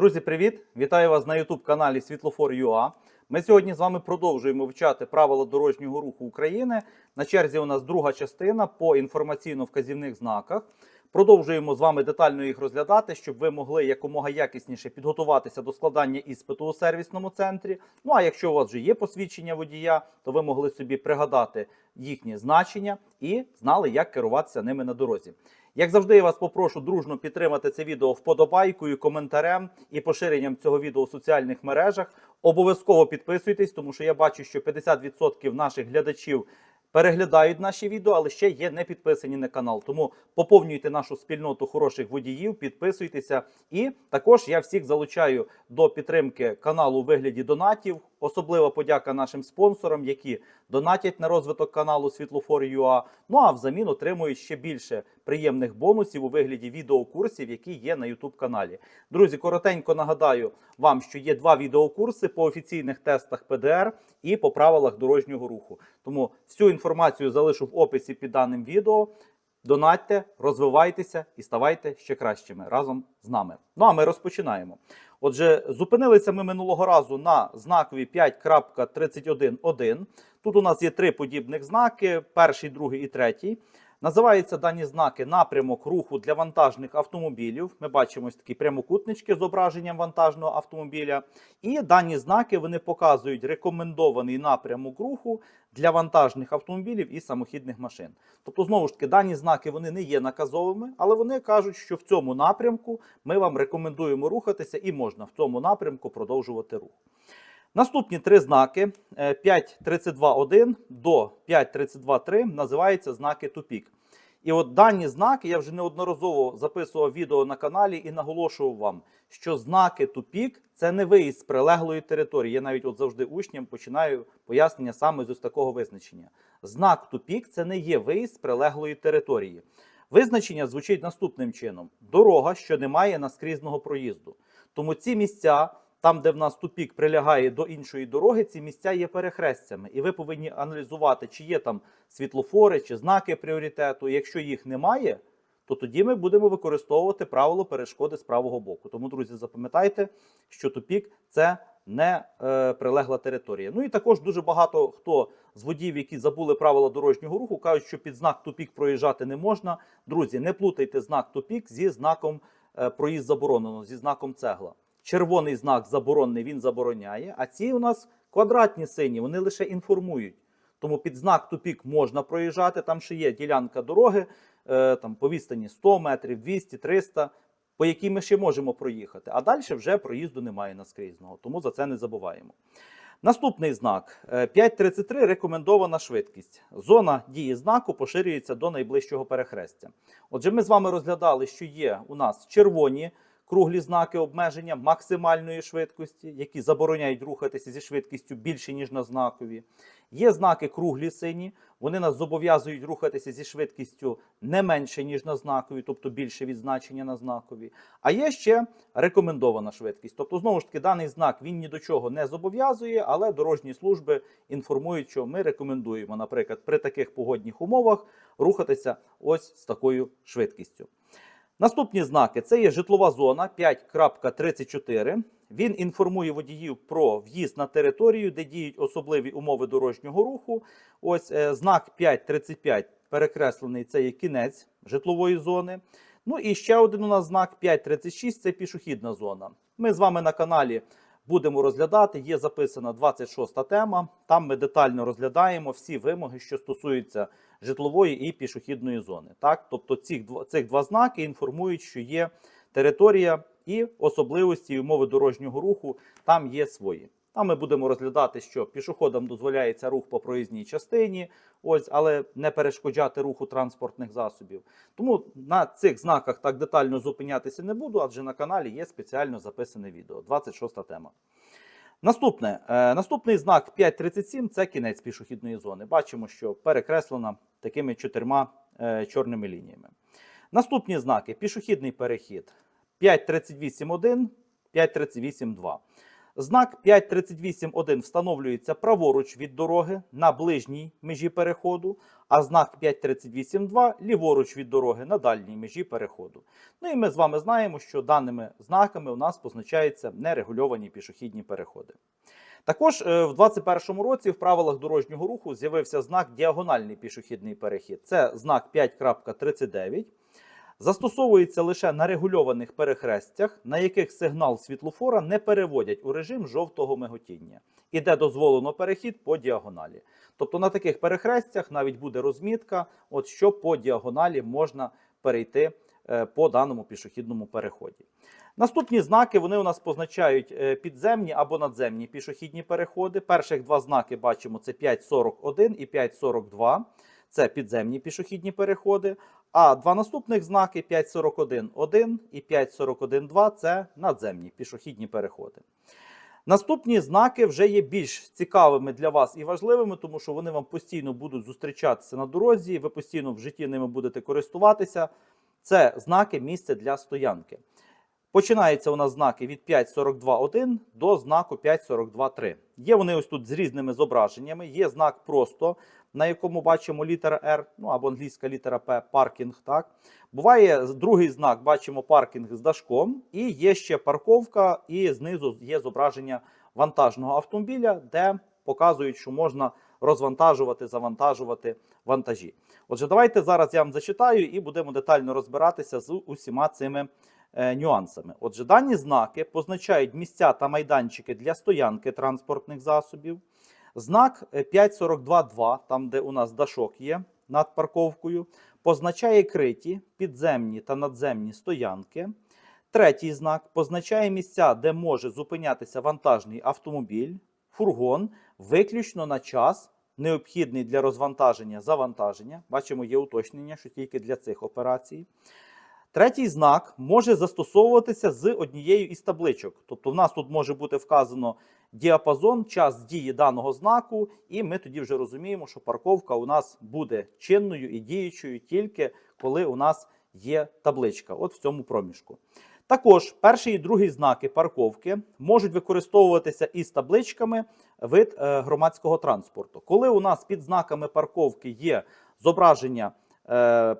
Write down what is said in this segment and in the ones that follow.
Друзі, привіт! Вітаю вас на YouTube каналі Світлофор.ua. Ми сьогодні з вами продовжуємо вивчати правила дорожнього руху України. На черзі у нас друга частина по інформаційно-вказівних знаках. Продовжуємо з вами детально їх розглядати, щоб ви могли якомога якісніше підготуватися до складання іспиту у сервісному центрі. Ну а якщо у вас вже є посвідчення водія, то ви могли собі пригадати їхнє значення і знали, як керуватися ними на дорозі. Як завжди, я вас попрошу дружно підтримати це відео вподобайкою, коментарем і поширенням цього відео у соціальних мережах. Обов'язково підписуйтесь, тому що я бачу, що 50% наших глядачів переглядають наші відео, але ще є не підписані на канал. Тому поповнюйте нашу спільноту хороших водіїв, підписуйтеся. І також я всіх залучаю до підтримки каналу у вигляді донатів. Особлива подяка нашим спонсорам, які донатять на розвиток каналу Світлофор.ua, Ну а взамін отримують ще більше приємних бонусів у вигляді відеокурсів, які є на YouTube каналі. Друзі, коротенько нагадаю вам, що є два відеокурси по офіційних тестах ПДР і по правилах дорожнього руху. Тому всю інформацію залишу в описі під даним відео. Донатьте, розвивайтеся і ставайте ще кращими разом з нами. Ну а ми розпочинаємо. Отже, зупинилися ми минулого разу на знакові 5.31.1. Тут у нас є три подібних знаки: перший, другий і третій. Називаються дані знаки напрямок руху для вантажних автомобілів. Ми бачимо ось такі прямокутнички з зображенням вантажного автомобіля. І дані знаки вони показують рекомендований напрямок руху для вантажних автомобілів і самохідних машин. Тобто, знову ж таки, дані знаки вони не є наказовими, але вони кажуть, що в цьому напрямку ми вам рекомендуємо рухатися і можна в цьому напрямку продовжувати рух. Наступні три знаки е, 5.32.1 до 5.32.3 називаються знаки тупік. І от дані знаки я вже неодноразово записував відео на каналі і наголошував вам, що знаки тупік це не виїзд з прилеглої території. Я навіть от завжди учням починаю пояснення саме з ось такого визначення. Знак тупік це не є виїзд з прилеглої території. Визначення звучить наступним чином: дорога, що не має наскрізного проїзду. Тому ці місця, там, де в нас тупік прилягає до іншої дороги, ці місця є перехрестями. І ви повинні аналізувати, чи є там світлофори, чи знаки пріоритету. Якщо їх немає, то тоді ми будемо використовувати правило перешкоди з правого боку. Тому, друзі, запам'ятайте, що тупік це не е, прилегла територія. Ну і також дуже багато хто з водіїв, які забули правила дорожнього руху, кажуть, що під знак тупік проїжджати не можна. Друзі, не плутайте знак тупік зі знаком е, проїзд заборонено, зі знаком цегла. Червоний знак заборонений, він забороняє. А ці у нас квадратні сині, вони лише інформують. Тому під знак тупік можна проїжджати. Там ще є ділянка дороги, е, там по відстані 100 метрів, 200, 300, по якій ми ще можемо проїхати. А далі вже проїзду немає наскрізного, тому за це не забуваємо. Наступний знак е, 5.33 рекомендована швидкість. Зона дії знаку поширюється до найближчого перехрестя. Отже, ми з вами розглядали, що є у нас червоні круглі знаки обмеження максимальної швидкості, які забороняють рухатися зі швидкістю більше, ніж на знакові. Є знаки круглі сині, вони нас зобов'язують рухатися зі швидкістю не менше, ніж на знакові, тобто більше від значення на знакові. А є ще рекомендована швидкість. Тобто, знову ж таки, даний знак він ні до чого не зобов'язує, але дорожні служби інформують, що ми рекомендуємо, наприклад, при таких погодних умовах рухатися ось з такою швидкістю. Наступні знаки це є житлова зона 5.34. Він інформує водіїв про в'їзд на територію, де діють особливі умови дорожнього руху. Ось е, знак 5.35 перекреслений це є кінець житлової зони. Ну і ще один у нас знак 5.36 це пішохідна зона. Ми з вами на каналі будемо розглядати. Є записана 26 тема. Там ми детально розглядаємо всі вимоги, що стосуються житлової і пішохідної зони. Так, тобто цих цих два знаки інформують, що є територія і особливості і умови дорожнього руху там є свої. Там ми будемо розглядати, що пішоходам дозволяється рух по проїзній частині, ось, але не перешкоджати руху транспортних засобів. Тому на цих знаках так детально зупинятися не буду, адже на каналі є спеціально записане відео. 26 тема. Наступне, е, наступний знак 5.37 це кінець пішохідної зони. Бачимо, що перекреслена такими чотирма е, чорними лініями. Наступні знаки: пішохідний перехід 5.38.1, 5.38.2. Знак 538.1 встановлюється праворуч від дороги на ближній межі переходу, а знак 538.2 ліворуч від дороги на дальній межі переходу. Ну і ми з вами знаємо, що даними знаками у нас позначаються нерегульовані пішохідні переходи. Також е, в 2021 році в правилах дорожнього руху з'явився знак діагональний пішохідний перехід. Це знак 5.39. Застосовується лише на регульованих перехрестях, на яких сигнал світлофора не переводять у режим жовтого миготіння, і де дозволено перехід по діагоналі. Тобто на таких перехрестях навіть буде розмітка, от що по діагоналі можна перейти е, по даному пішохідному переході. Наступні знаки вони у нас позначають е, підземні або надземні пішохідні переходи. Перших два знаки бачимо: це 5.41 і 5.42. Це підземні пішохідні переходи. А два наступних знаки 5.41.1 і 5.41.2 це надземні пішохідні переходи. Наступні знаки вже є більш цікавими для вас і важливими, тому що вони вам постійно будуть зустрічатися на дорозі, ви постійно в житті ними будете користуватися. Це знаки місця для стоянки. Починаються у нас знаки від 5.42.1 до знаку 5.42.3. Є вони ось тут з різними зображеннями. Є знак просто, на якому бачимо літера R, ну або англійська літера P, паркінг. Так буває другий знак, бачимо паркінг з дашком, і є ще парковка, і знизу є зображення вантажного автомобіля, де показують, що можна розвантажувати, завантажувати вантажі. Отже, давайте зараз я вам зачитаю і будемо детально розбиратися з усіма цими нюансами. Отже, дані знаки позначають місця та майданчики для стоянки транспортних засобів. Знак е, 542.2, там де у нас дашок є над парковкою, позначає криті, підземні та надземні стоянки. Третій знак позначає місця, де може зупинятися вантажний автомобіль, фургон, виключно на час, необхідний для розвантаження завантаження. Бачимо, є уточнення, що тільки для цих операцій. Третій знак може застосовуватися з однією із табличок. Тобто, в нас тут може бути вказано діапазон, час дії даного знаку, і ми тоді вже розуміємо, що парковка у нас буде чинною і діючою тільки коли у нас є табличка. От в цьому проміжку. Також перший і другий знаки парковки можуть використовуватися із табличками вид е, громадського транспорту. Коли у нас під знаками парковки є зображення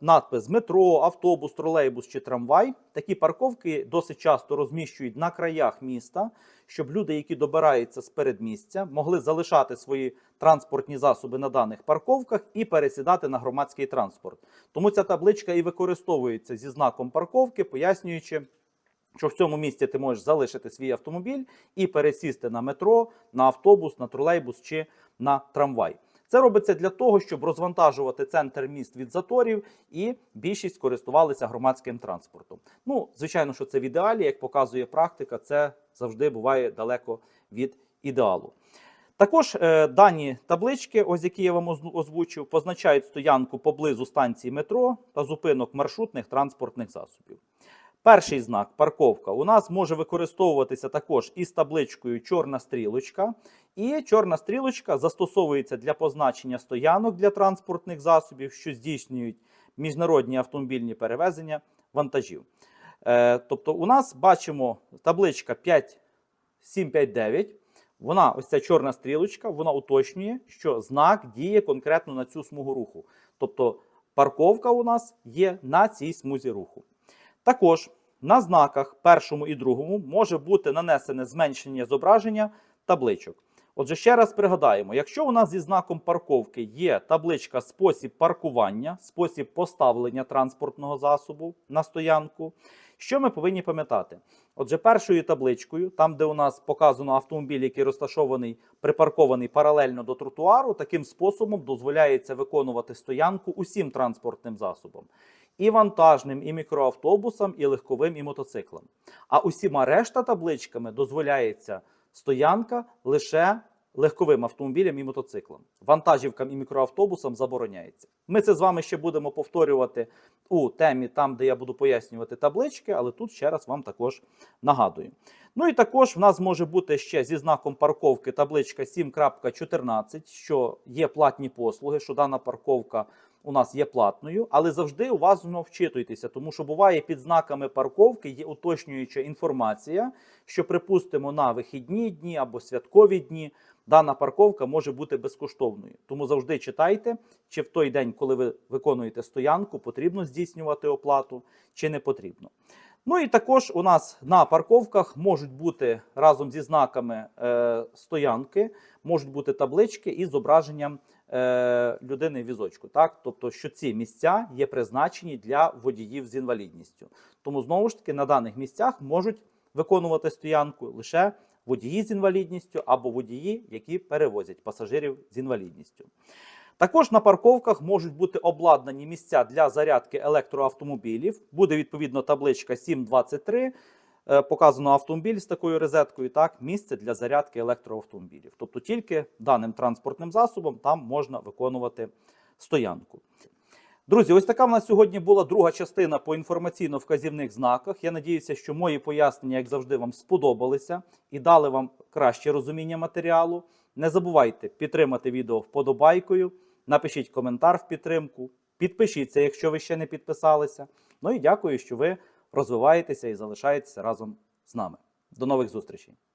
надпис метро, автобус, тролейбус чи трамвай, такі парковки досить часто розміщують на краях міста, щоб люди, які добираються з передмістя, могли залишати свої транспортні засоби на даних парковках і пересідати на громадський транспорт. Тому ця табличка і використовується зі знаком парковки, пояснюючи що в цьому місці ти можеш залишити свій автомобіль і пересісти на метро, на автобус, на тролейбус чи на трамвай. Це робиться для того, щоб розвантажувати центр міст від заторів, і більшість користувалися громадським транспортом. Ну, звичайно, що це в ідеалі, як показує практика, це завжди буває далеко від ідеалу. Також е, дані таблички, ось які я вам озвучив, позначають стоянку поблизу станції метро та зупинок маршрутних транспортних засобів. Перший знак парковка у нас може використовуватися також із табличкою чорна стрілочка. І чорна стрілочка застосовується для позначення стоянок для транспортних засобів, що здійснюють міжнародні автомобільні перевезення вантажів. Е, тобто, у нас бачимо табличка 5759. Вона, ось ця чорна стрілочка, вона уточнює, що знак діє конкретно на цю смугу руху. Тобто парковка у нас є на цій смузі руху. Також на знаках першому і другому може бути нанесене зменшення зображення табличок. Отже, ще раз пригадаємо: якщо у нас зі знаком парковки є табличка спосіб паркування, спосіб поставлення транспортного засобу на стоянку, що ми повинні пам'ятати? Отже, першою табличкою, там, де у нас показано автомобіль, який розташований, припаркований паралельно до тротуару, таким способом дозволяється виконувати стоянку усім транспортним засобам. І вантажним, і мікроавтобусам, і легковим, і мотоциклам. А усіма решта табличками дозволяється стоянка лише легковим автомобілям і мотоциклам. Вантажівкам і мікроавтобусам забороняється. Ми це з вами ще будемо повторювати у темі, там, де я буду пояснювати таблички, але тут ще раз вам також нагадую. Ну і також в нас може бути ще зі знаком парковки табличка 7.14, що є платні послуги, що дана парковка у нас є платною, але завжди уважно вчитуйтеся, тому що буває під знаками парковки є уточнююча інформація, що, припустимо, на вихідні дні або святкові дні дана парковка може бути безкоштовною. Тому завжди читайте, чи в той день, коли ви виконуєте стоянку, потрібно здійснювати оплату, чи не потрібно. Ну і також у нас на парковках можуть бути разом зі знаками е, стоянки, можуть бути таблички із зображенням е, людини в візочку. Так? Тобто, що ці місця є призначені для водіїв з інвалідністю. Тому знову ж таки на даних місцях можуть виконувати стоянку лише водії з інвалідністю або водії, які перевозять пасажирів з інвалідністю. Також на парковках можуть бути обладнані місця для зарядки електроавтомобілів. Буде відповідно табличка 723. Е, Показано автомобіль з такою розеткою, так, місце для зарядки електроавтомобілів. Тобто тільки даним транспортним засобом там можна виконувати стоянку. Друзі, ось така в нас сьогодні була друга частина по інформаційно-вказівних знаках. Я надіюся, що мої пояснення, як завжди, вам сподобалися і дали вам краще розуміння матеріалу. Не забувайте підтримати відео вподобайкою, напишіть коментар в підтримку, підпишіться, якщо ви ще не підписалися. Ну і дякую, що ви розвиваєтеся і залишаєтеся разом з нами. До нових зустрічей!